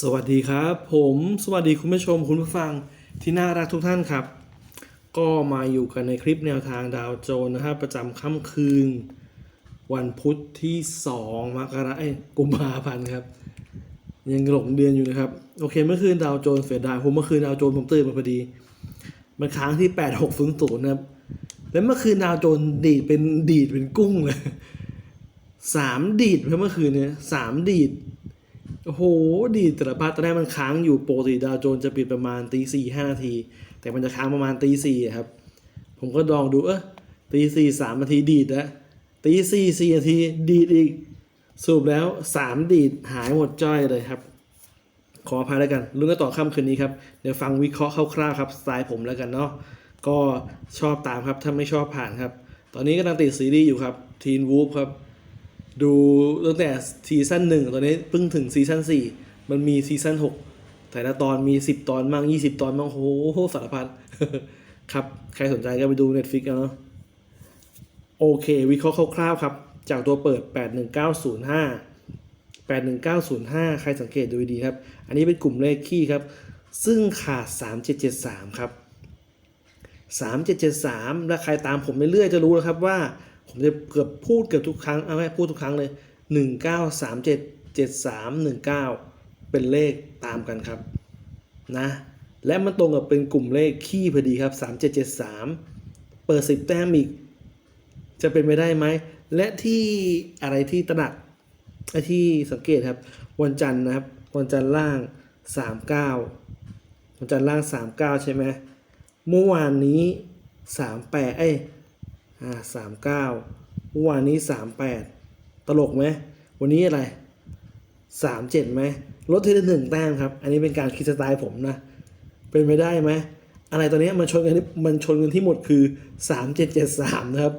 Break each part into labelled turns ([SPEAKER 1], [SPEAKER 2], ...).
[SPEAKER 1] สวัสดีครับ ผมสวัสดีคุณผู้ชมคุณผู้ฟังที่น่ารักทุกท่านครับ ก็มาอยู่กันในคลิปแนวทางดาวโจนส์นะครับประจำค่ำคืน วันพุธที่ 2 มกราคมเอ้กุมภาพันธ์ครับ ยังหลงเดือนอยู่นะครับ โอเคเมื่อคืนดาวโจนส์เสียดายผมเมื่อคืนดาวโจนส์ผมตื่นมาพอดี มันค้างที่ 8600นะครับแล้วเมื่อคืนดาวโจนส์ดีดเป็นดีดเป็นกุ้งเลยสามดีดเพื่อเมื่อคืนเนี่ยสามดีด โอ้โห ดีแต่ละพาร์ทตอนแรกมันค้างอยู่โปกติดาวโจนจะปิดประมาณตีสี่ห้านาที แต่มันจะค้างประมาณตีสี่ครับ ผมก็ลองดูเออตีสี่สามนาทีดีดแล้วตีสี่สี่นาทีดีดอีกสรุปแล้วสามดีดหายหมดจ้อยเลยครับ ขออภัยแล้วกันลุ้นกันต่อค่ำคืนนี้ครับ เดี๋ยวฟังวิเคราะห์คร่าวๆครับสไตล์ผมแล้วกันเนาะก็ชอบตามครับถ้าไม่ชอบผ่านครับ ตอนนี้กำลังติดซีรีส์อยู่ครับทีนวูฟครับ ดูตั้งแต่ซีซั่นหนึ่งตอนนี้เพิ่งถึงซีซั่นสี่มันมีซีซั่นหกแต่ละตอนมีสิบตอนมั่งยี่สิบตอนมั่งโอ้โหสารพัดครับ ใครสนใจก็ไปดู Netflix เอาเนาะโอเค วิเคราะห์คร่าวๆครับ จากตัวเปิด 81905 81905 ใครสังเกตดูดีครับ อันนี้เป็นกลุ่มเลขคี่ครับ ซึ่งขาด 3773 ครับ 3773 และใครตามผมไปเรื่อยๆจะรู้แล้วครับว่า ผมจะเกือบพูดเกือบทุกครั้งเอาไม่พูดทุกครั้งเลย 19377319 เป็นเลขตามกันครับนะและมันตรงกับเป็นกลุ่มเลขขี้พอดีครับ 3773 เปิด 10 แต้มอีก จะเป็นไปได้ไหม และที่อะไรที่ตระหนักไอ้ที่สังเกตครับ วันจันทร์นะครับ วันจันทร์ล่าง 39 วันจันทร์ล่าง 39 ใช่ไหมเมื่อวานนี้ 38 เอ้ย อ่าสามเก้ามื่อวานนี้สามแปดตลกไหมวันนี้อะไรสามเจ็ดไหมลดทีละหนึ่งแต้มครับ อันนี้เป็นการคิดสไตล์ผมนะ เป็นไปได้ไหมอะไรตอนนี้มันชนกันที่มันชนกันที่หมดคือสามเจ็ดเจ็ดสามนะครับ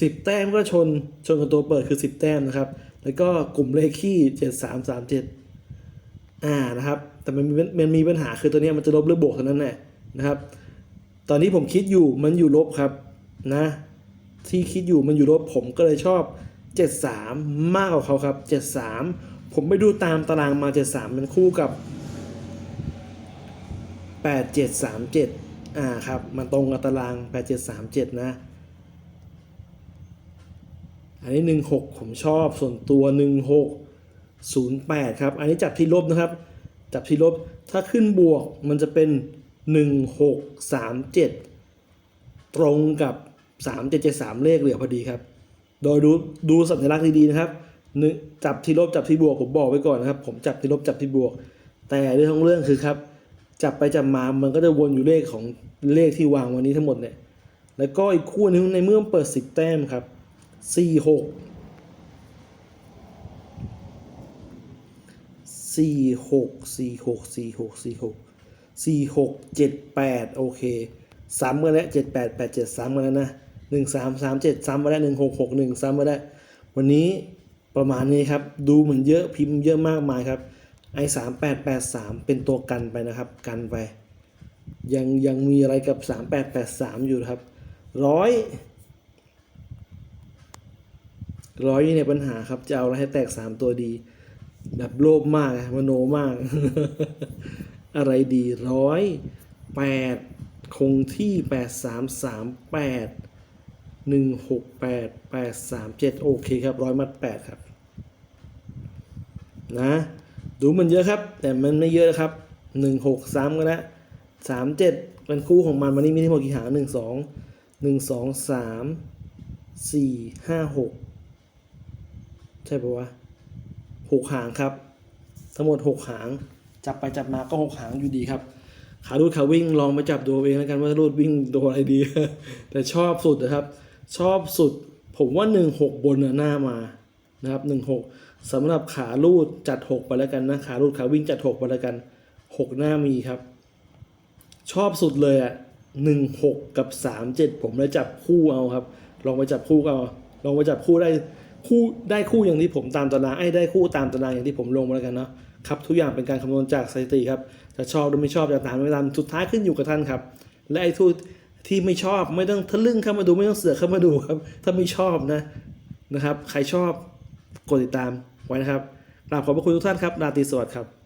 [SPEAKER 1] สิบแต้มก็ชนชนกับตัวเปิดคือสิบแต้มนะครับ แล้วก็กลุ่มเลขขี้เจ็ดสามสามเจ็ดอ่านะครับ แต่มันมีมันมีปัญหาคือตัวนี้มันจะลบหรือบวกเท่านั้นแหละนะครับ ตอนนี้ผมคิดอยู่มันอยู่ลบครับนะ ที่คิดอยู่มันอยู่ลบผมก็เลยชอบ 73 มากกว่าเขาครับ 73 ผมไปดูตามตารางมา 73 มันคู่กับ 8737 อ่าครับ มันตรงกับตาราง 8737 นะ อันนี้ 16 ผมชอบส่วนตัว 1608 ครับ อันนี้จับที่ลบนะครับ จับที่ลบถ้าขึ้นบวกมันจะเป็น 1637 ตรงกับ 3773 เลขเหลือพอดีครับ โดยดูดูสัญลักษณ์ดีๆนะครับจับที่ลบจับที่บวกผมบอกไว้ก่อนนะครับ ผมจับที่ลบจับที่บวก แต่เรื่องของเรื่องคือครับ จับไปจับมามันก็จะวนอยู่เลขของเลขที่วางวันนี้ทั้งหมดเนี่ยแล้วก็อีกคู่นึงในเมื่อเปิด 10 แต้มครับ 46สี่หกสี่หกสี่หกสี่หกสี่หกเจ็ดแปดโอเคซ้ำกันแล้วเจ็ดแปดแปดเจ็ดซ้ำกันแล้วนะ หนึ่งสามสามเจ็ดซ้ำมาแล้หนึ่งหกหกหนึ่งซ้ำมาแล้วันนี้ประมาณนี้ครับ ดูเหมือนเยอะพิมพ์เยอะมากมายครับไอสามแปดแปดสามเป็นตัวกันไปนะครับ กันไป ยังยังมีอะไรกับสามแปดแปดสามอยู่ครับร้อยร้อยนี่ในปัญหาครับจะเอาอะไรให้แตกสามตัวดี แบบโลภมากอะมโนมาก อะไรดีร้อยแปดคงที่แปดสามสามแปด หนึ่งหกแปดแปดสามเจ็ดโอเคครับร้อยมัดแปดครับ นะ ดูมันเยอะครับ แต่มันไม่เยอะครับหนึ่งหกสามก็แล้วสามเจ็ดเป็นคู่ของมันวันนี้มีทั้งหมดกี่หางหนึ่งสองหนึ่งสองสามสี่ห้าหกใช่ปะวะหกหางครับ ทั้งหมดหกหาง จับไปจับมาก็หกหางอยู่ดีครับขารูดขาวิ่งลองไปจับดูเองแล้วกันว่ารูดวิ่งตัวอะไรดี แต่ชอบสุดนะครับ ชอบสุด ผมว่าหนึ่งหกบนน่ะหน้ามานะครับหนึ่งหกสำหรับขาลูดจัดหกไปแล้วกันนะขาลูดขาวิ่งจัดหกไปแล้วกันหกหน้ามีครับ ชอบสุดเลยอะหนึ่งหกกับสามเจ็ดผมเลยจับคู่เอาครับ ลองไปจับคู่เอาลองไปจับคู่ได้คู่ได้คู่อย่างที่ผมตามตารางไอ้ได้คู่ตามตารางอย่างที่ผมลงมาแล้วกันเนาะครับทุกอย่างเป็นการคำนวณจากสถิติครับจะชอบหรือไม่ชอบจะตามไม่ตามสุดท้ายขึ้นอยู่กับท่านครับ และไอ้ทูต ที่ไม่ชอบไม่ต้องทะลึ่งเข้ามาดูไม่ต้องเสือกเข้ามาดูครับ ถ้าไม่ชอบนะนะครับ ใครชอบกดติดตามไว้นะครับกราบขอบพระคุณทุกท่านครับราตรีสวัสดิ์ครับ